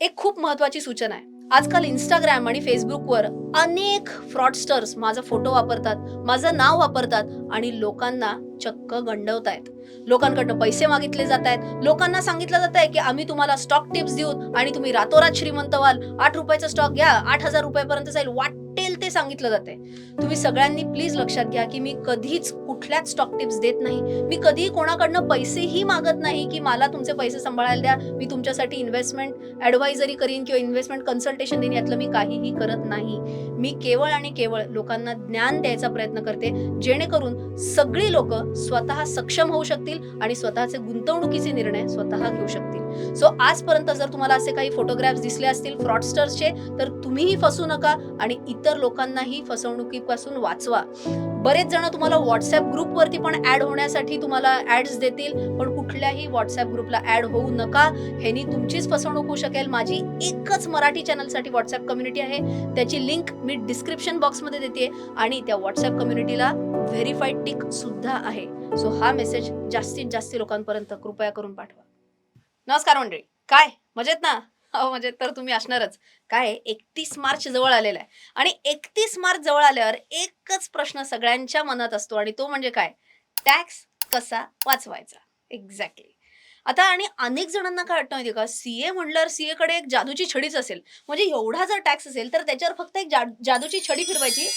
एक खूप महत्वाची सूचना आहे. आजकाल इंस्टाग्राम आणि फेसबुकवर अनेक फ्रॉडस्टर्स माझा फोटो वापरतात माझं नाव वापरतात आणि लोकांना चक्क गंडवतायत. लोकांकडनं पैसे मागितले जात आहेत लोकांना सांगितलं जात आहे की आम्ही तुम्हाला स्टॉक टिप्स देऊ आणि तुम्ही रातोरात श्रीमंत व्हाल. आठ रुपयाचा स्टॉक घ्या आठ हजार रुपयापर्यंत जाईल. वाट ते सांगितलं जाते तुम्ही सगळ्यांनी प्लीज लक्षात घ्या की मी कधीच कुठल्याच स्टॉक टिप्स देत नाही. मी कधीही कोणाकडनं पैसेही मागत नाही की मला तुमचे पैसे सांभाळायला द्या. मी तुमच्यासाठी इन्व्हेस्टमेंट ऍडवायझरी करीन किंवा इन्व्हेस्टमेंट कन्सल्टेशन देईन यातलं मी काहीही करत नाही. मी केवळ आणि केवळ लोकांना ज्ञान द्यायचा प्रयत्न करते जेणेकरून सगळी लोक स्वतः सक्षम होऊ शकतील आणि स्वतःचे गुंतवणुकीचे निर्णय स्वतः घेऊ शकतील. सो आजपर्यंत जर तुम्हाला असे काही फोटोग्राफ्स दिसले असतील फ्रॉडस्टर्सचे तर तुम्हीही फसू नका आणि इतर लोकांनाही फसवणुकीपासून वाचवा. बरेच जण तुम्हाला व्हॉट्सअप ग्रुपवरती पण ऍड होण्यासाठी तुम्हाला ऍड्स देतील पण कुठल्याही व्हॉट्सअप ग्रुपला ऍड होऊ नका. ह्यानी तुमचीच फसवणूक होऊ शकेल. माझी एकच मराठी चॅनलसाठी व्हॉट्सअप कम्युनिटी आहे. त्याची लिंक मी डिस्क्रिप्शन बॉक्समध्ये देते आणि त्या व्हॉट्सअप कम्युनिटीला व्हेरीफाईड टिक सुद्धा आहे. सो हा मेसेज जास्तीत जास्त लोकांपर्यंत कृपया करून पाठवा. नमस्कार मंडळी. काय? मजेत ना? हो मजेत. तर तुम्ही असणारच. काय? एकतीस मार्च जवळ आलेला आहे. आणि एकतीस मार्च जवळ आल्यावर एकच प्रश्न सगळ्यांच्या मनात असतो. आणि तो म्हणजे काय? टॅक्स कसा वाचवायचा? एक्झॅक्टली आता आणि अनेक जणांना काय वाटतं माहिती का? सीए म्हणल्यावर सीए कडे एक जादूची छडीच असेल. म्हणजे एवढा जर टॅक्स असेल तर त्याच्यावर फक्त एक जा- जादूची छडी फिरवायची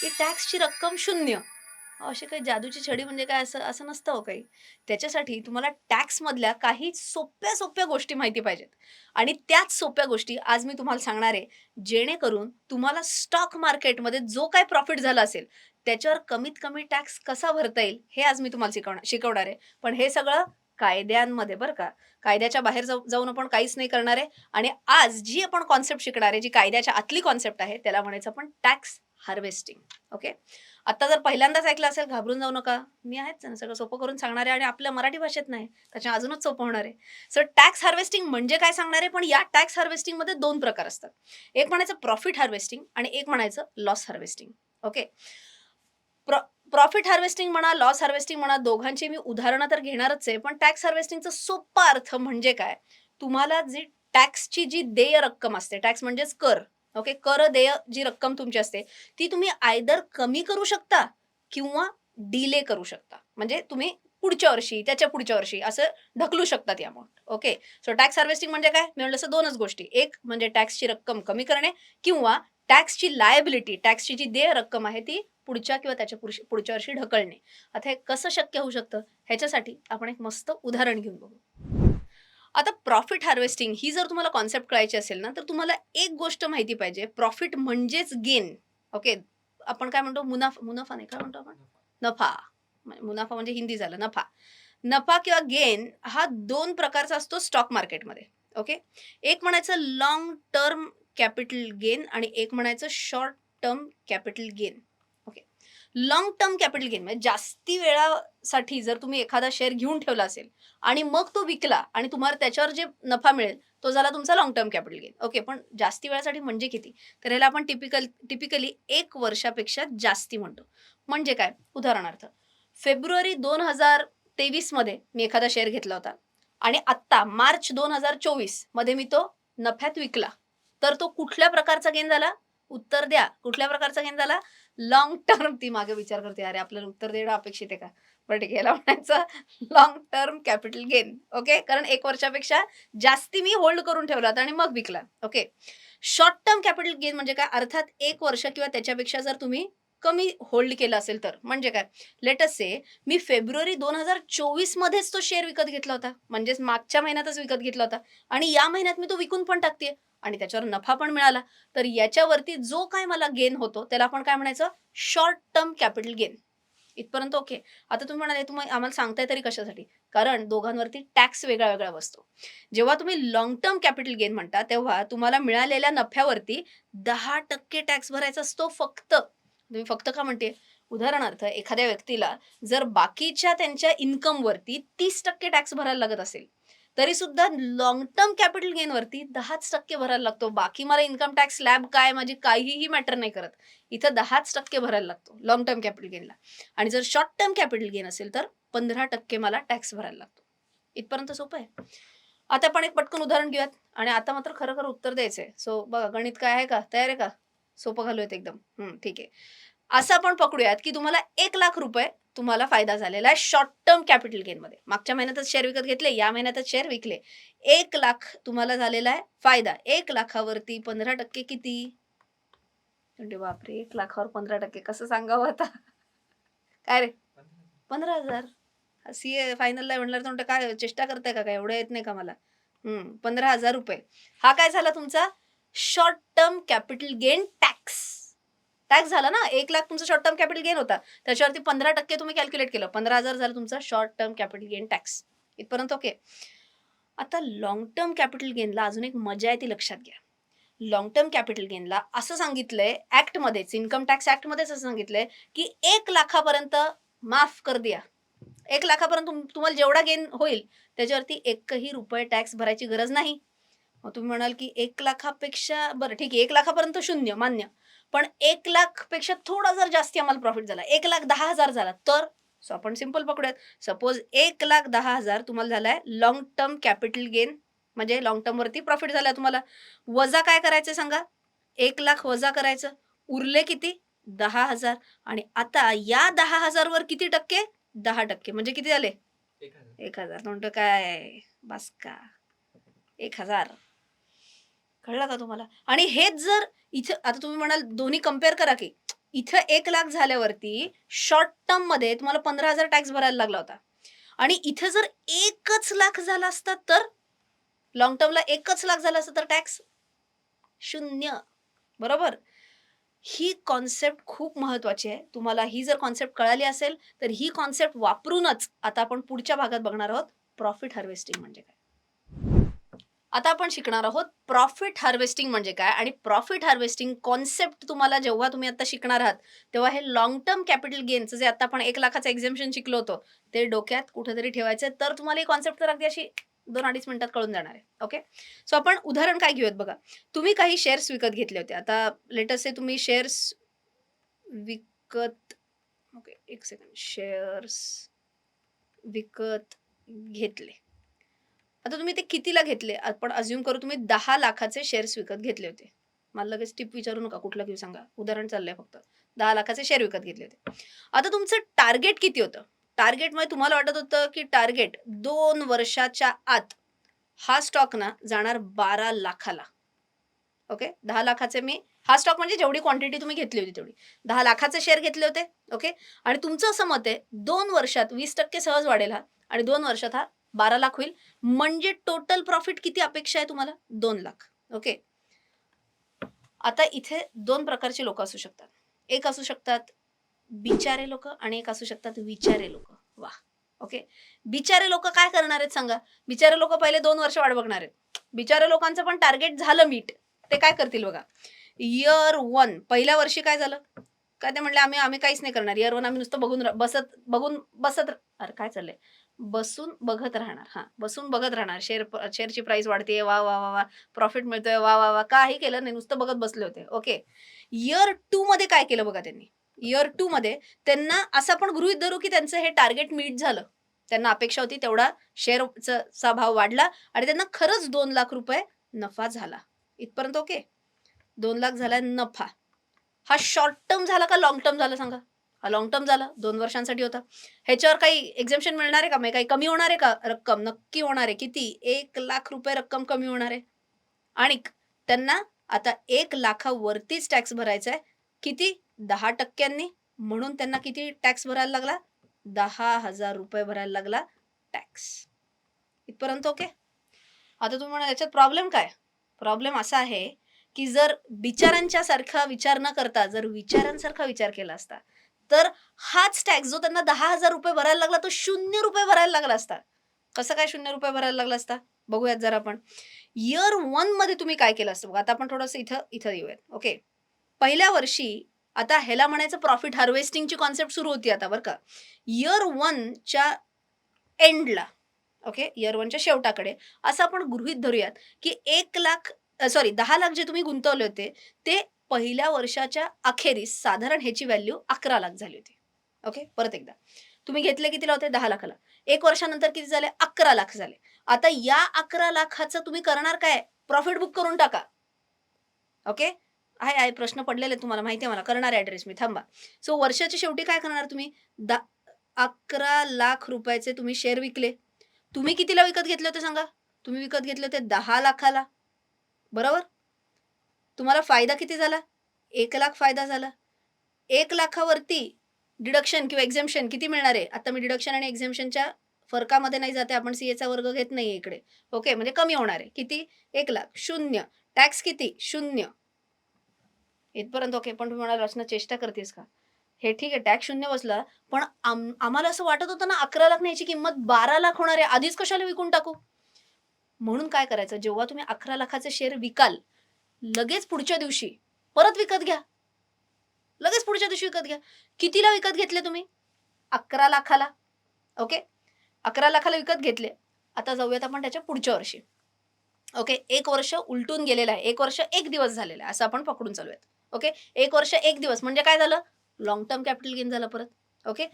की टॅक्सची रक्कम शून्य. अशी काही जादूची छडी म्हणजे काय असं असं नसतं हो काही. त्याच्यासाठी तुम्हाला टॅक्समधल्या काही सोप्या सोप्या गोष्टी माहिती पाहिजेत. आणि त्याच सोप्या गोष्टी आज मी तुम्हाला सांगणार आहे जेणेकरून तुम्हाला स्टॉक मार्केटमध्ये जो काय प्रॉफिट झाला असेल त्याच्यावर कमीत कमी टॅक्स कसा भरता येईल हे आज मी तुम्हाला शिकवणार शिकवणार आहे. पण हे सगळं कायद्यांमध्ये बरं का. कायद्याच्या बाहेर जाऊ जाऊन आपण काहीच नाही करणार आहे. आणि आज जी आपण कॉन्सेप्ट शिकणार आहे जी कायद्याच्या आतली कॉन्सेप्ट आहे त्याला म्हणायचं आपण टॅक्स हार्वेस्टिंग. ओके? आता जर पहिल्यांदाच ऐकलं असेल घाबरून जाऊ नका. मी आहेच ना सगळं सोपं करून सांगणार आहे आणि आपल्या मराठी भाषेत नाही त्याच्या अजूनच सोपं होणार आहे. सो टॅक्स हार्वेस्टिंग म्हणजे काय सांगणार आहे? पण या टॅक्स हार्वेस्टिंगमध्ये दोन प्रकार असतात. एक म्हणायचं प्रॉफिट हार्वेस्टिंग आणि एक म्हणायचं loss harvesting okay? Profit harvesting म्हणा लॉस हार्वेस्टिंग म्हणा दोघांची मी उदाहरणं तर घेणारच आहे पण टॅक्स हार्वेस्टिंगचा सोपा अर्थ म्हणजे काय? तुम्हाला जी टॅक्सची जी देय रक्कम असते टॅक्स म्हणजेच कर. ओके कर देय जी रक्कम तुमची असते ती तुम्ही आयदर कमी करू शकता किंवा डिले करू शकता. म्हणजे तुम्ही पुढच्या वर्षी त्याच्या पुढच्या वर्षी असं ढकलू शकतात या amount okay so tax harvesting म्हणजे काय? मी म्हणलं असं दोनच गोष्टी. एक म्हणजे टॅक्सची रक्कम कमी करणे किंवा टॅक्सची लायबिलिटी टॅक्सची जी देय रक्कम आहे ती पुढच्या किंवा त्याच्या पुढच्या वर्षी ढकलणे. आता हे कसं शक्य होऊ शकतं? ह्याच्यासाठी आपण एक मस्त उदाहरण घेऊन बघू. आता प्रॉफिट हार्वेस्टिंग ही जर तुम्हाला कॉन्सेप्ट कळायची असेल ना तर तुम्हाला एक गोष्ट माहिती पाहिजे. प्रॉफिट म्हणजेच गेन ओके आपण काय म्हणतो? मुनाफा मुनाफा नाही काय म्हणतो आपण? नफा. म्हणजे मुनाफा म्हणजे हिंदी झालं नफा. नफा किंवा गेन हा दोन प्रकारचा असतो स्टॉक मार्केटमध्ये ओके एक म्हणायचं लॉंग टर्म कॅपिटल गेन आणि एक म्हणायचं short term capital gain long term capital gain म्हणजे जास्ती वेळासाठी जर तुम्ही एखादा शेअर घेऊन ठेवला असेल आणि मग तो विकला आणि तुम्हाला त्याच्यावर जे नफा मिळेल तो झाला तुमचा long term capital gain okay पण जास्ती वेळासाठी म्हणजे किती? तर ह्याला आपण टिपिकल टिपिकली एक वर्षापेक्षा जास्ती म्हणतो. म्हणजे काय? उदाहरणार्थ फेब्रुवारी दोन हजार तेवीसमध्ये मी एखादा शेअर घेतला होता आणि आत्ता मार्च दोन हजार चोवीसमध्ये मी तो नफ्यात विकला. तर तो कुठल्या प्रकारचा गेन झाला? उत्तर द्या. कुठल्या प्रकारचा गेन झाला? लॉंग टर्म ती मागे विचार करते अरे आपल्याला उत्तर देणं अपेक्षित आहे का? बट ठीक आहे. याला म्हणायचं long term capital gain okay कारण एक वर्षापेक्षा जास्ती मी होल्ड करून ठेवला होता आणि मग विकला. Okay short term capital gain म्हणजे काय? अर्थात एक वर्ष किंवा त्याच्यापेक्षा जर तुम्ही कमी होल्ड केलं असेल तर. म्हणजे काय? लेटस से मी फेब्रुवारी दोन हजार चोवीस मध्येच तो शेअर विकत घेतला होता. म्हणजेच मागच्या महिन्यातच विकत घेतला होता. आणि या महिन्यात मी तो विकून पण टाकते आणि त्याच्यावर नफा पण मिळाला. तर याच्यावरती जो काय मला गेन होतो त्याला आपण काय म्हणायचं? शॉर्ट टर्म कॅपिटल गेन इथपर्यंत ओके आता तुम्ही म्हणाले तुम्ही आम्हाला सांगताय तरी कशासाठी? कारण दोघांवरती टॅक्स वेगळा वेगळा बसतो. जेव्हा तुम्ही लॉंग टर्म कॅपिटल गेन म्हणता तेव्हा तुम्हाला मिळालेल्या नफ्यावरती दहा टक्के टॅक्स भरायचा असतो फक्त. तुम्ही फक्त का म्हणते? उदाहरणार्थ एखाद्या व्यक्तीला जर बाकीच्या त्यांच्या इन्कमवरती तीस टक्के टॅक्स भरायला लागत असेल तरी सुद्धा लॉंग टर्म कॅपिटल गेन वरती दहाच टक्के भरायला लागतो. बाकी मला इन्कम टॅक्स स्लॅब काय माझी काहीही मॅटर नाही करत. इथं दहाच टक्के भरायला लागतो लॉंग टर्म कॅपिटल गेनला आणि जर शॉर्ट टर्म कॅपिटल गेन असेल तर पंधरा टक्के मला टॅक्स भरायला लागतो. इथपर्यंत सोपं आहे. आता आपण एक पटकन उदाहरण घेऊयात. आणि आता मात्र खरं खरं उत्तर द्यायचंय. सो बघा गणित काय आहे का? तयार आहे का? सोपं घालूयात एकदम. हम्म, ठीक आहे. असं आपण पकडूयात की तुम्हाला एक लाख रुपये तुम्हाला फायदा झालेला आहे शॉर्ट टर्म कॅपिटल गेनमध्ये मागच्या महिन्यातच शेअर विकत घेतले या महिन्यातच शेअर विकले. एक लाख तुम्हाला झालेला आहे फायदा. एक लाखावरती पंधरा टक्के किती? म्हणजे बापरे एक लाखावर पंधरा टक्के कसं सांगावं आता? काय रे? पंधरा हजार. सी ए फायनलला म्हणलं तर म्हणतं काय चेष्टा करताय का काय? एवढं येत नाही का मला? पंधरा हजार रुपये. हा काय झाला तुमचा? Short term capital gain tax tax झाला ना एक लाख तुमचा शॉर्ट टर्म कॅपिटल गेन होता. त्याच्यावरती पंधरा टक्के तुम्ही कॅल्क्युलेट केलं. पंधरा हजार झालं तुमचा short term capital gain tax इथपर्यंत ओके आता लॉंग टर्म कॅपिटल गेनला अजून एक मजा आहे ती लक्षात घ्या. लॉंग टर्म कॅपिटल गेनला असं सांगितलंय ऍक्टमध्येच इन्कम टॅक्स ऍक्टमध्येच असं सांगितलंय की एक लाखापर्यंत माफ कर द्या. एक लाखापर्यंत तुम्हाला जेवढा गेन होईल त्याच्यावरती एकही रुपये टॅक्स भरायची गरज नाही. मग तुम्ही म्हणाल की एक लाखापेक्षा बरं ठीक आहे एक लाखापर्यंत शून्य मान्य. पण एक लाखपेक्षा थोडा जर जास्ती आम्हाला प्रॉफिट झाला एक लाख दहा हजार झाला तर? सो आपण सिंपल पकडूयात. सपोज एक लाख दहा हजार तुम्हाला झालाय लॉंग टर्म कॅपिटल गेन म्हणजे लॉंग टर्म वरती प्रॉफिट झाला तुम्हाला. वजा काय करायचं सांगा? एक लाख वजा करायचं. उरले किती? दहा हजार. आणि आता या दहा हजार वर किती टक्के? दहा टक्के. म्हणजे किती झाले? एक हजार. म्हणतो काय बस का? एक हजार. कळलं का तुम्हाला? आणि हेच जर इथं आता तुम्ही म्हणाल दोन्ही कंपेअर करा की. इथं एक लाख झाल्यावरती शॉर्ट टर्ममध्ये तुम्हाला पंधरा हजार टॅक्स भरायला लागला होता. आणि इथं जर एकच लाख झाला असता तर लॉंग टर्मला एकच लाख झाला असता तर टॅक्स शून्य. बरोबर? ही कॉन्सेप्ट खूप महत्वाची आहे. तुम्हाला ही जर कॉन्सेप्ट कळाली असेल तर ही कॉन्सेप्ट वापरूनच आता आपण पुढच्या भागात बघणार आहोत. प्रॉफिट हार्वेस्टिंग म्हणजे काय? आता आपण शिकणार आहोत प्रॉफिट हार्वेस्टिंग म्हणजे काय? आणि प्रॉफिट हार्वेस्टिंग कॉन्सेप्ट तुम्हाला जेव्हा तुम्ही आता शिकणार आहात तेव्हा हे लॉंग टर्म कॅपिटल गेनचं जे आता आपण एक लाखाचं एक्झाम्शन शिकलो होतो ते डोक्यात कुठेतरी ठेवायचं. तर तुम्हाला ही कॉन्सेप्ट तर अगदी अशी दोन अडीच मिनिटात कळून जाणार आहे. ओके सो आपण उदाहरण काय घेऊयात बघा. तुम्ही काही शेअर्स विकत घेतले होते. आता लेटस्ट तुम्ही शेअर्स विकत ओके एक सेकंड शेअर्स विकत घेतले. आता तुम्ही ते कितीला घेतले? आपण अज्युम करू तुम्ही दहा लाखाचे शेअर्स विकत घेतले होते. मला लगेच टिप विचारू नका कुठला घेऊ सांगा. उदाहरण चाललंय फक्त. दहा लाखाचे शेअर विकत घेतले होते. आता तुमचं टार्गेट किती होतं? टार्गेटमध्ये तुम्हाला वाटत होतं की टार्गेट दोन वर्षाच्या आत हा स्टॉक ना जाणार बारा लाखाला. ओके दहा लाखाचे मी हा स्टॉक म्हणजे जेवढी क्वांटिटी तुम्ही घेतली होती तेवढी. दहा लाखाचे शेअर घेतले होते. ओके आणि तुमचं असं मत आहे दोन वर्षात वीस टक्के सहज वाढेल हा. आणि दोन वर्षात हा बारा लाख होईल. म्हणजे टोटल प्रॉफिट किती अपेक्षा आहे तुम्हाला? दोन लाख. ओके आता इथे दोन प्रकारचे लोक असू शकतात. एक असू शकतात बिचारे लोक आणि एक असू शकतात विचारे लोक. वा ओके बिचारे लोक काय करणार आहेत सांगा? बिचारे लोक पहिले दोन वर्ष वाट बघणार आहेत. बिचारे लोकांचं पण टार्गेट झालं मीट ते काय करतील बघा? इयर वन पहिल्या वर्षी काय झालं? काय ते म्हणले आम्ही आम्ही काहीच नाही करणार. इयर वन आम्ही नुसतं बघून बसत बघून बसत अरे काय चाललंय? बसून बघत राहणार. हा बसून बघत राहणार. शेअर शेअरची प्राइस वाढते वा वा वा वा. प्रॉफिट मिळतोय वा वा वा. काही केलं नाही नुसतं बघत बसले होते. ओके. इयर टू मध्ये काय केलं बघा त्यांनी? इयर टू मध्ये त्यांना असं आपण गृहित धरू की त्यांचं हे टार्गेट मीट झालं. त्यांना अपेक्षा होती तेवढा शेअरचा भाव वाढला आणि त्यांना खरंच दोन लाख रुपये नफा झाला. इथपर्यंत ओके? दोन लाख झाला नफा. हा शॉर्ट टर्म झाला का लॉंग टर्म झाला सांगा? लॉंग टर्म झाला दोन वर्षांसाठी होता. ह्याच्यावर काही एक्झाम्शन मिळणार आहे का? म्हणजे काही कमी होणार आहे का रक्कम? नक्की होणार आहे. किती? एक लाख रुपये रक्कम कमी होणार आहे. आणि त्यांना आता एक लाखावरतीच टॅक्स भरायचा आहे. किती? दहा टक्क्यांनी. म्हणून त्यांना किती टॅक्स भरायला लागला? दहा हजार रुपये भरायला लागला टॅक्स इथपर्यंत ओके आता तुम्ही म्हणा याच्यात प्रॉब्लेम काय? प्रॉब्लेम असा आहे की जर बिचारांच्या सारखा विचार न करता जर विचारांसारखा विचार केला असता तर हाच टॅक्स जो त्यांना दहा हजार रुपये भरायला लागला तो शून्य रुपये भरायला लागला असता. कसं काय शून्य रुपये भरायला लागला असता? बघूयात जर आपण. इयर वनमध्ये तुम्ही काय केलं असतं? बघा आता आपण थोडंसं इथं इथं येऊयात. ओके पहिल्या वर्षी आता ह्याला म्हणायचं प्रॉफिट हार्वेस्टिंगची कॉन्सेप्ट सुरू होती आता बरं का. इयर वनच्या एंडला ओके इयर वनच्या शेवटाकडे असं आपण गृहित धरूयात की एक लाख सॉरी दहा लाख जे तुम्ही गुंतवले होते ते पहिल्या वर्षाच्या अखेरीस साधारण ह्याची व्हॅल्यू अकरा लाख झाली होती. ओके परत एकदा. तुम्ही घेतले कितीला होते दहा लाखाला. एक वर्षानंतर किती झाले? अकरा लाख झाले. आता या अकरा लाखाचं तुम्ही करणार काय? प्रॉफिट बुक करून टाका. ओके आहे आहे. प्रश्न पडलेले तुम्हाला. माहिती आहे मला. करणार ऍड्रेस मी. थांबा. सो वर्षाच्या शेवटी काय करणार तुम्ही? दा अकरा लाख रुपयाचे तुम्ही शेअर विकले. तुम्ही कितीला विकत घेतले होते सांगा? तुम्ही विकत घेतले होते दहा लाखाला. बरोबर? तुम्हाला फायदा किती झाला? एक लाख फायदा झाला. एक लाखावरती डिडक्शन किंवा एक्झेम्शन किती मिळणार आहे? आता मी डिडक्शन आणि एक्झेम्शनच्या फरकामध्ये नाही जाते आपण सी एचा वर्ग घेत नाही इकडे. ओके म्हणजे कमी होणार आहे. किती? एक लाख. शून्य. टॅक्स किती? शून्य. इथपर्यंत ओके पण तुम्ही म्हणाल रचना चेष्टा करतेस का? हे ठीक आहे. टॅक्स शून्य बसला पण आम आम्हाला असं वाटत होतं ना अकरा लाख न्यायची किंमत बारा लाख होणार आहे. आधीच कशाला विकून टाकू? म्हणून काय करायचं? जेव्हा तुम्ही अकरा लाखाचे शेअर विकाल लगेच पुढच्या दिवशी. परत विकत घ्या. लगेच पुढच्या दिवशी विकत घ्या. कितीला विकत घेतले तुम्ही? अकरा लाखाला. ओके? अकरा लाखाला विकत घेतले. आता जाऊयात आपण त्याच्या पुढच्या वर्षी. ओके? एक वर्ष उलटून गेलेलं आहे. एक वर्ष एक दिवस झालेलं आहे. असं आपण पकडून चालूयात. ओके? एक वर्ष एक दिवस. म्हणजे काय झालं? लॉंग टर्म कॅपिटल गेन झालं परत. ओके?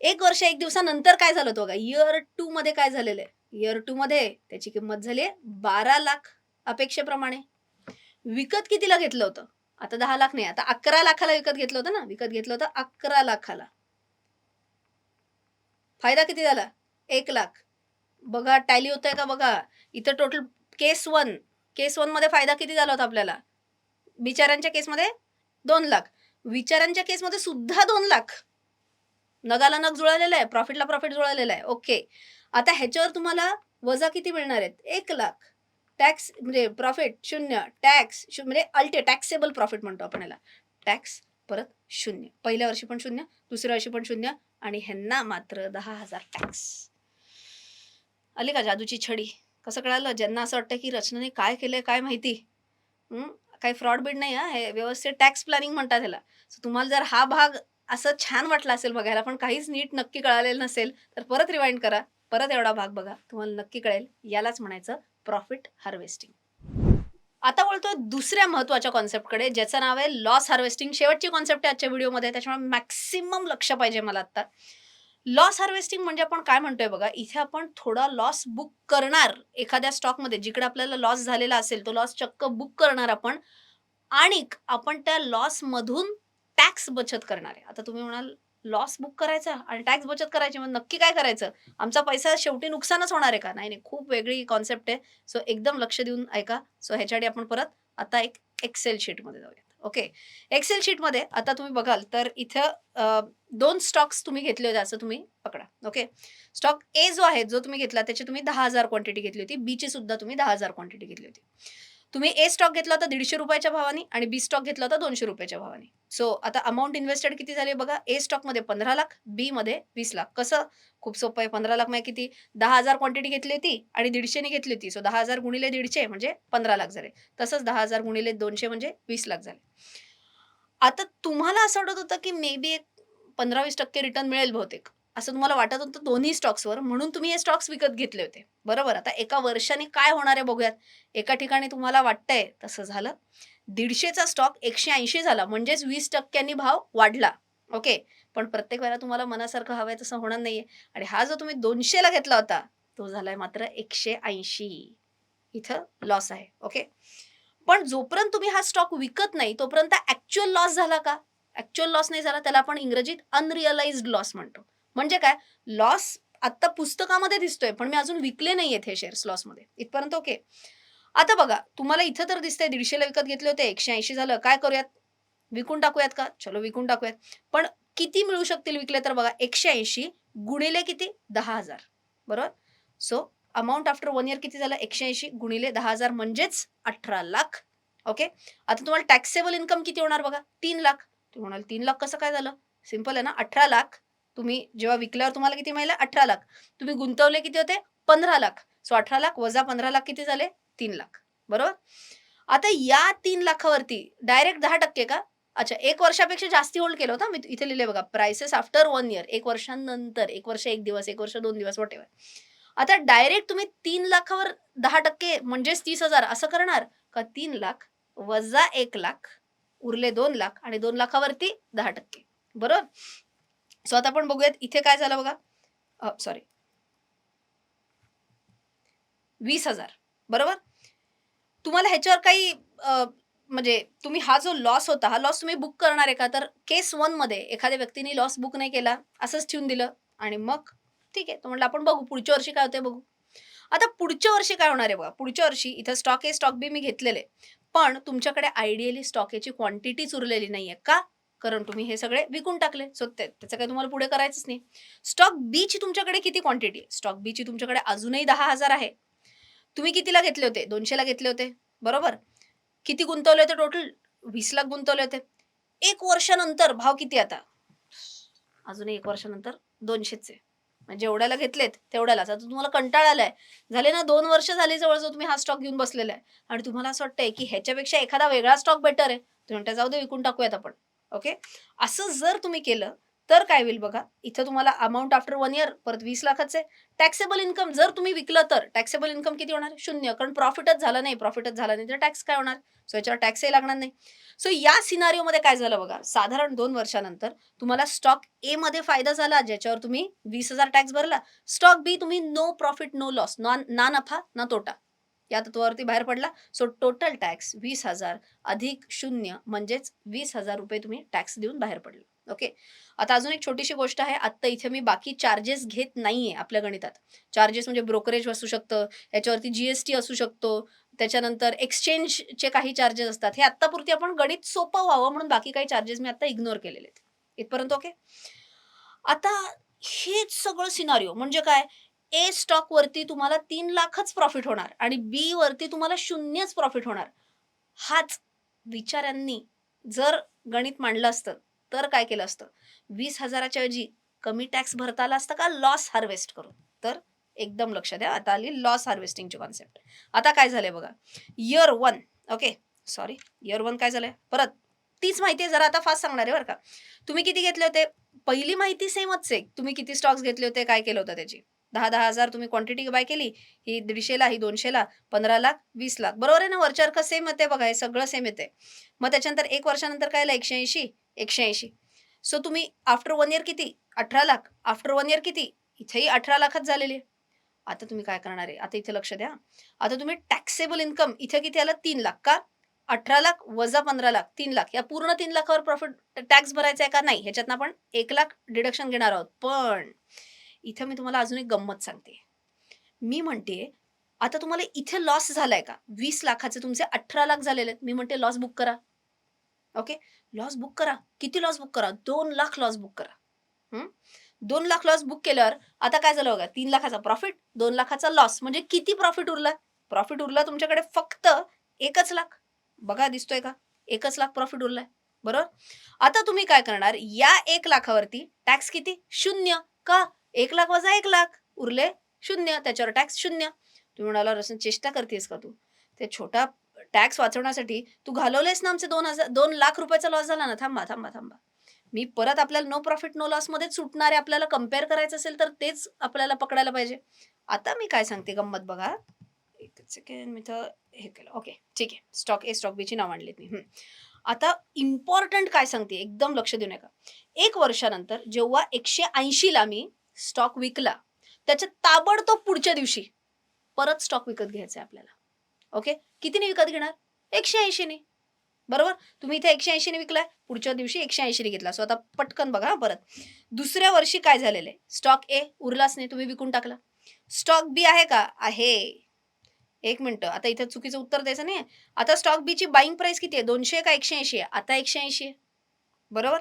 एक वर्ष एक दिवसानंतर काय झालं तो बघा? इयर टू मध्ये काय झालेलं आहे? इयर टू मध्ये त्याची किंमत झाली आहे बारा लाख अपेक्षेप्रमाणे. विकत कितीला घेतलं होतं? आता दहा लाख नाही आता अकरा लाखाला विकत घेतलं होतं ना? विकत घेतलं होतं अकरा लाखाला. फायदा किती झाला? एक लाख. बघा टॅली होत आहे का बघा? इथं टोटल केस वन केस वनमध्ये फायदा किती झाला होता आपल्याला? बिचाऱ्यांच्या केसमध्ये दोन लाख. विचारांच्या केसमध्ये सुद्धा दोन लाख. नगाला नग जुळालेला आहे प्रॉफिटला प्रॉफिट जुळालेला आहे. ओके आता ह्याच्यावर तुम्हाला वजा किती मिळणार आहेत? एक लाख. टॅक्स म्हणजे प्रॉफिट शून्य टॅक्स म्हणजे अल्टे टॅक्सेबल प्रॉफिट म्हणतो आपण याला. टॅक्स परत शून्य. पहिल्या वर्षी पण शून्य दुसऱ्या वर्षी पण शून्य आणि ह्यांना मात्र दहा हजार टॅक्स. आली का जादूची छडी? कसं कळालं? ज्यांना असं वाटतं की रचनेने काय केलंय काय माहिती? काही फ्रॉड बीड नाही हा? हे व्यवस्थित टॅक्स प्लॅनिंग म्हणतात ह्याला. सो तुम्हाला जर हा भाग असं छान वाटला असेल बघायला पण काहीच नीट नक्की कळालेलं नसेल तर परत रिवाइंड करा. परत एवढा भाग बघा. तुम्हाला नक्की कळेल. यालाच म्हणायचं प्रॉफिट हार्वेस्टिंग. आता बोलतो दुसऱ्या महत्त्वाच्या कॉन्सेप्टकडे ज्याचं नाव आहे लॉस हार्वेस्टिंग. शेवटची कॉन्सेप्ट आहे आजच्या व्हिडिओमध्ये त्याच्यामुळे मॅक्सिमम लक्ष पाहिजे मला आत्ता लॉस हार्वेस्टिंग म्हणजे आपण काय म्हणतोय बघा इथे आपण थोडा लॉस बुक करणार एखाद्या स्टॉकमध्ये जिकडे आपल्याला लॉस झालेला असेल तो लॉस चक्क बुक करणार आपण. आणि आपण त्या लॉसमधून टॅक्स बचत करणार आहे. आता तुम्ही म्हणाल लॉस बुक करायचा आणि टॅक्स बचत करायची मग नक्की काय करायचं? आमचा पैसा शेवटी नुकसानच होणार आहे का? नाही नाही खूप वेगळी कॉन्सेप्ट आहे. सो एकदम लक्ष देऊन ऐका. सो ह्याच्यासाठी आपण परत आता एक एक्सेल शीटमध्ये जाऊयात. ओके एक्सेल शीटमध्ये आता तुम्ही बघाल तर इथं दोन स्टॉक्स तुम्ही घेतले होते असं तुम्ही पकडा. ओके स्टॉक ए जो आहे जो तुम्ही घेतला त्याची तुम्ही दहा हजार क्वांटिटी घेतली होती. बी ची सुद्धा तुम्ही दहा हजार क्वांटिटी घेतली होती. तुम्ही ए स्टॉक घेतला होता दीडशे रुपयाच्या भावाने आणि बी स्टॉक घेतला होता दोनशे रुपयाच्या भावाने. सो आता अमाऊंट इन्व्हेस्टेड किती झाली बघा? ए स्टॉकमध्ये पंधरा लाख बी मध्ये वीस लाख. कसं? खूप सोपं आहे. पंधरा लाख म्हणजे किती? दहा हजार क्वांटिटी घेतली होती आणि दीडशेने घेतली होती. सो दहा हजार गुणिले दीडशे म्हणजे पंधरा लाख झाले. तसंच दहा हजार गुणिले दोनशे म्हणजे वीस लाख झाले. आता तुम्हाला असं वाटत होतं की मे बी एक पंधरा वीस टक्के रिटर्न मिळेल बहुतेक. असं तुम्हाला वाटत होतं दोन्ही स्टॉक्सवर म्हणून तुम्ही हे स्टॉक्स विकत घेतले होते. बरोबर? आता एका वर्षाने काय होणार आहे बघूयात. एका ठिकाणी तुम्हाला वाटतंय तसं झालं. दीडशेचा स्टॉक एकशे ऐंशी झाला म्हणजेच वीस टक्क्यांनी भाव वाढला. ओके? पण प्रत्येक वेळेला तुम्हाला मनासारखं हवंय तसं होणार नाहीये. आणि हा जो तुम्ही दोनशेला घेतला होता तो झालाय मात्र एकशे ऐंशी. इथं लॉस आहे. ओके? पण जोपर्यंत तुम्ही हा स्टॉक विकत नाही तोपर्यंत ऍक्च्युअल लॉस झाला का? ऍक्च्युअल लॉस नाही झाला त्याला आपण इंग्रजीत अनरिअलाइज्ड लॉस म्हणतो. म्हणजे काय? लॉस आत्ता पुस्तकामध्ये दिसतोय पण मी अजून विकले नाहीयेत हे शेअर्स लॉसमध्ये इथपर्यंत ओके आता बघा तुम्हाला इथं तर दिसतंय दीडशेला विकत घेतले होते एकशे ऐंशी झालं. काय करूयात? विकून टाकूयात का? चलो विकून टाकूयात. पण किती मिळू शकतील विकले तर बघा एकशे ऐंशी गुणिले किती? दहा हजार. बरोबर? So amount after one year किती झालं? एकशे ऐंशी गुणिले दहा हजार म्हणजेच अठरा लाख. ओके आता तुम्हाला टॅक्सेबल इन्कम किती होणार बघा? तीन लाख. तुम्ही म्हणाल तीन लाख कसं काय झालं? सिंपल आहे ना? अठरा लाख. तुम्ही जेव्हा विकल्यावर तुम्हाला किती मिळालं? अठरा लाख. तुम्ही गुंतवले किती होते? पंधरा लाख. सो अठरा लाख वजा पंधरा लाख किती झाले? तीन लाख. बरोबर? आता या तीन लाखावरती डायरेक्ट दहा टक्के का? अच्छा एक वर्षापेक्षा जास्ती होल्ड केलं होतं. मी इथे लिहिले बघा प्राइसेस आफ्टर वन इयर एक वर्षानंतर एक वर्ष एक दिवस एक वर्ष दोन दिवस वॉट आता डायरेक्ट तुम्ही तीन लाखावर दहा टक्के म्हणजेच तीस हजार असं करणार का? तीन लाख वजा एक लाख उरले दोन लाख आणि दोन लाखावरती दहा टक्के. बरोबर? सो आता आपण बघूयात इथे काय झालं बघा. सॉरी वीस हजार. बरोबर? तुम्हाला ह्याच्यावर काही म्हणजे तुम्ही हा जो लॉस होता हा लॉस तुम्ही बुक करणार आहे का? तर केस वनमध्ये एखाद्या व्यक्तीने लॉस बुक नाही केला असंच ठेवून दिलं आणि मग ठीक आहे. तो म्हटलं आपण बघू पुढच्या वर्षी काय होते बघू. आता पुढच्या वर्षी काय होणार आहे बघा? पुढच्या वर्षी इथं स्टॉक ए स्टॉक बी मी घेतलेले. पण तुमच्याकडे आयडियली स्टॉकेची क्वांटिटीच उरलेली नाहीये. का? कारण तुम्ही हे सगळे विकून टाकले. सो त्याचं काही तुम्हाला पुढे करायचंच नाही. स्टॉक बी ची तुमच्याकडे किती क्वांटिटी आहे? स्टॉक बी ची तुमच्याकडे अजूनही दहा हजार आहे. तुम्ही कितीला घेतले होते? दोनशेला घेतले होते. बरोबर? किती गुंतवले होते टोटल वीस लाख गुंतवले होते. एक वर्षानंतर भाव किती आता? अजूनही एक वर्षानंतर दोनशेचे म्हणजे जेवढ्याला घेतलेत तेवढ्यालाच. आता तुम्हाला कंटाळा आलाय झाले ना दोन वर्ष झाली जवळजवळ तुम्ही हा स्टॉक घेऊन बसलेला आहे आणि तुम्हाला असं वाटतंय की ह्याच्यापेक्षा एखादा वेगळा स्टॉक बेटर आहे. तुम्ही म्हणता जाऊ दे विकून टाकूयात आपण. ओके? असं जर तुम्ही केलं तर काय होईल बघा इथं तुम्हाला अमाऊंट आफ्टर वन इयर परत वीस लाखाचे. टॅक्सेबल इन्कम जर तुम्ही विकलं तर टॅक्सेबल इन्कम किती होणार? शून्य. कारण प्रॉफिटच झालं नाही प्रॉफिटच झालं नाही तर टॅक्स काय होणार? सो याच्यावर टॅक्सही लागणार नाही. सो या सिनारिओमध्ये काय झालं बघा साधारण दोन वर्षानंतर तुम्हाला स्टॉक ए मध्ये फायदा झाला ज्याच्यावर तुम्ही वीस हजार टॅक्स भरला. स्टॉक बी तुम्ही नो प्रॉफिट नो लॉस ना नफा ना तोटा. या तत्वावरती बाहेर पडला. सो टोटल टॅक्स वीस हजार अधिक शून्य म्हणजेच वीस हजार रुपये तुम्ही टॅक्स देऊन बाहेर पडले. ओके आता अजून एक छोटीशी गोष्ट आहे. आत्ता इथे मी बाकी चार्जेस घेत नाहीये आपल्या गणितात. चार्जेस म्हणजे ब्रोकरेज असू शकतं याच्यावरती जीएसटी असू शकतो त्याच्यानंतर एक्सचेंजचे काही चार्जेस असतात. हे आत्तापुरती आपण गणित सोपं व्हावं म्हणून बाकी काही चार्जेस मी आता इग्नोर केलेले आहेत. इथपर्यंत ओके आता हेच सगळं सिनारिओ म्हणजे काय? ए स्टॉक वरती तुम्हाला तीन लाखच प्रॉफिट होणार आणि बी वरती तुम्हाला शून्यच प्रॉफिट होणार. हाच विचारांनी जर गणित मांडलं असतं तर काय केलं असतं? वीस हजाराच्या ऐवजी कमी टॅक्स भरता आला असतं का? लॉस हार्वेस्ट करून. तर एकदम लक्ष द्या. आता आली लॉस हार्वेस्टिंगची कॉन्सेप्ट आता काय झालंय बघा? Year one okay sorry year one काय झालंय? परत तीच माहिती आहे जरा आता फास्ट सांगणार आहे बरं का. तुम्ही किती घेतले होते? पहिली माहिती सेमच आहे. तुम्ही किती स्टॉक्स घेतले होते? काय केलं होतं त्याची? दहा दहा हजार तुम्ही क्वांटिटी बाय केली ही दीडशेला ही दोनशेला पंधरा लाख वीस लाख बरोबर आहे ना? वरच्या का सेम येते बघा हे सगळं सेम येते मग त्याच्यानंतर एक वर्षानंतर काय आलं? एकशे ऐंशी एकशे ऐंशी. सो तुम्ही आफ्टर वन इयर किती? अठरा लाख. आफ्टर वन इयर किती? इथेही अठरा लाखच झालेली आहे. आता तुम्ही काय करणार आहे? आता इथे लक्ष द्या. आता तुम्ही टॅक्सेबल इन्कम इथे किती आलं? तीन लाख. का? अठरा लाख वजा पंधरा लाख तीन लाख. या पूर्ण तीन लाखावर प्रॉफिट टॅक्स भरायचा आहे का? नाही. ह्याच्यातनं आपण एक लाख डिडक्शन घेणार आहोत. पण इथं मी तुम्हाला अजून एक गंमत सांगते. मी म्हणते आता तुम्हाला इथे लॉस झालाय का? वीस लाखाचे तुमचे अठरा लाख झालेले. आहेत मी म्हणते लॉस बुक करा. ओके लॉस बुक करा. किती लॉस बुक करा? दोन लाख लॉस बुक करा. दोन लाख लॉस बुक केल्यावर आता काय झालं बघा? तीन लाखाचा प्रॉफिट दोन लाखाचा लॉस म्हणजे किती प्रॉफिट उरला? प्रॉफिट उरला तुमच्याकडे फक्त एकच लाख. बघा दिसतोय का? एकच लाख प्रॉफिट उरलाय. बरोबर? आता तुम्ही काय करणार? या एक लाखावरती टॅक्स किती? शून्य. का? एक लाख वजा एक लाख. उरले शून्य. त्याच्यावर टॅक्स शून्य. तुम्ही म्हणाला रसन चेष्टा करतेस का तू? ते छोटा टॅक्स वाचवण्यासाठी तू घालवलेस ना आमचे दोन हजार दोन लाख रुपयाचा लॉस झाला ना. थांबा थांबा थांबा. मी परत आपल्याला नो प्रॉफिट नो लॉसमध्येच सुटणारे आपल्याला कंपेअर करायचं असेल तर तेच आपल्याला पकडायला पाहिजे. आता मी काय सांगते गंमत बघा. एक सेकंड मी तर हे केलं. ओके ठीक आहे. स्टॉक ए स्टॉक बीची नाव आणलीत मी. आता इम्पॉर्टंट काय सांगते? एकदम लक्ष देऊ नका. एक वर्षानंतर जेव्हा एकशे ऐंशीला मी स्टॉक विकला त्याच्या ताबडतोब पुढच्या दिवशी परत स्टॉक विकत घ्यायचा आहे आपल्याला. ओके कितीने विकत घेणार? एकशे ऐंशीने. बरोबर? तुम्ही इथे एकशे ऐंशीने विकलाय पुढच्या दिवशी एकशे ऐंशीने घेतला. सो आता पटकन बघा परत. दुसऱ्या वर्षी काय झालेलं आहे? स्टॉक ए उरलाच नाही तुम्ही विकून टाकला. स्टॉक बी आहे का? आहे. एक मिनटं. आता इथं चुकीचं उत्तर द्यायचं नाही आता स्टॉक बी ची बाईंग प्राइस किती आहे? दोनशे का एकशे ऐंशी आहे? आता एकशे ऐंशी आहे. बरोबर?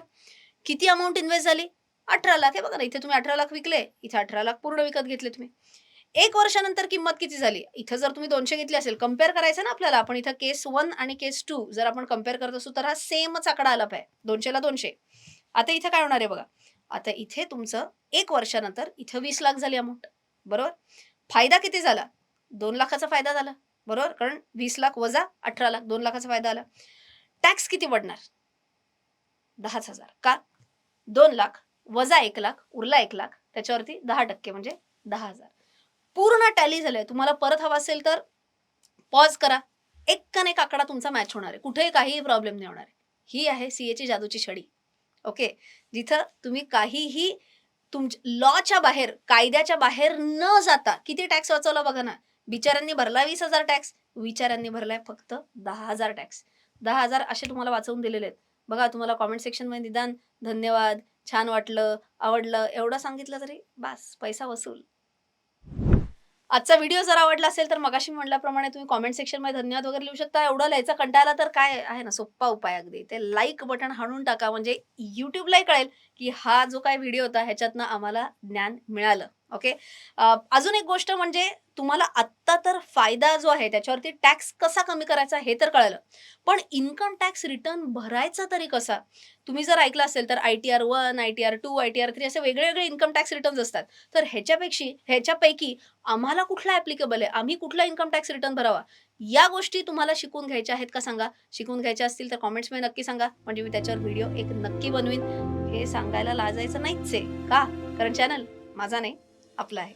किती अमाऊंट इन्व्हेस्ट झाली? अठरा लाख आहे. बघा ना इथे तुम्ही अठरा लाख विकले इथे अठरा लाख पूर्ण विकत घेतले तुम्ही. एक वर्षानंतर किंमत किती झाली? इथं जर तुम्ही दोनशे घेतली असेल कंपेअर करायचं ना आपल्याला आपण इथं केस वन आणि केस टू जर आपण कंपेअर करत असू तर हा सेमच आकडा आला पाहिजे दोनशेला दोनशे. आता इथं काय होणार आहे बघा? आता इथे तुमचं एक वर्षानंतर इथं वीस लाख झाली अमाऊंट बरोबर? फायदा किती झाला? दोन लाखाचा फायदा झाला. बरोबर? कारण वीस लाख वजा अठरा लाख दोन लाखाचा फायदा आला. टॅक्स किती पडणार? दहाच हजार. का? दोन लाख. वजा एक लाख उरला एक लाख त्याच्यावरती दहा टक्के म्हणजे दहा हजार. पूर्ण टॅली झालंय. तुम्हाला परत हवा असेल तर पॉज करा. एक का एक आकडा तुमचा मॅच होणार आहे. कुठेही काहीही प्रॉब्लेम नाही होणार आहे. ही आहे सीएची जादूची छडी. ओके जिथं तुम्ही काहीही तुमच्या लॉच्या बाहेर कायद्याच्या बाहेर न जाता किती टॅक्स वाचवला बघा ना. बिचाऱ्यांनी भरला वीस हजार टॅक्स विचारांनी भरलाय फक्त दहा हजार टॅक्स दहा हजार असे तुम्हाला वाचवून दिलेले आहेत. बघा तुम्हाला कॉमेंट सेक्शनमध्ये निदान धन्यवाद. छान वाटलं आवडलं एवढं सांगितलं तरी बास पैसा वसूल. आजचा व्हिडिओ जर आवडला असेल तर मगाशी म्हटल्याप्रमाणे तुम्ही कॉमेंट सेक्शनमध्ये धन्यवाद वगैरे लिहू शकता. एवढं लिहायचा कंटाळा तर काय आहे ना सोप्पा उपाय अगदी. ते लाईक बटन हाणून टाका म्हणजे युट्यूबलाही कळेल की हा जो काय व्हिडिओ होता ह्याच्यातनं आम्हाला ज्ञान मिळालं. ओके? अजून एक गोष्ट म्हणजे तुम्हाला आत्ता तर फायदा जो आहे त्याच्यावरती टॅक्स कसा कमी करायचा हे तर कळलं. पण इन्कम टॅक्स रिटर्न भरायचा तरी कसा? तुम्ही जर ऐकलं असेल तर I T R one I T R two I T R three असे वेगळे वेगळे इन्कम टॅक्स रिटर्न्स असतात. तर ह्याच्यापेक्षा ह्याच्यापैकी आम्हाला कुठला ॲप्लिकेबल आहे? आम्ही कुठला इन्कम टॅक्स रिटर्न भरावा? या गोष्टी तुम्हाला शिकून घ्यायच्या आहेत का सांगा? शिकून घ्यायच्या असतील तर कॉमेंट्समध्ये नक्की सांगा. म्हणजे मी त्याच्यावर व्हिडिओ एक नक्की बनवीन. हे सांगायला लाजायचं नाहीच आहे का? कारण चॅनल माझा नाही. आपला आहे.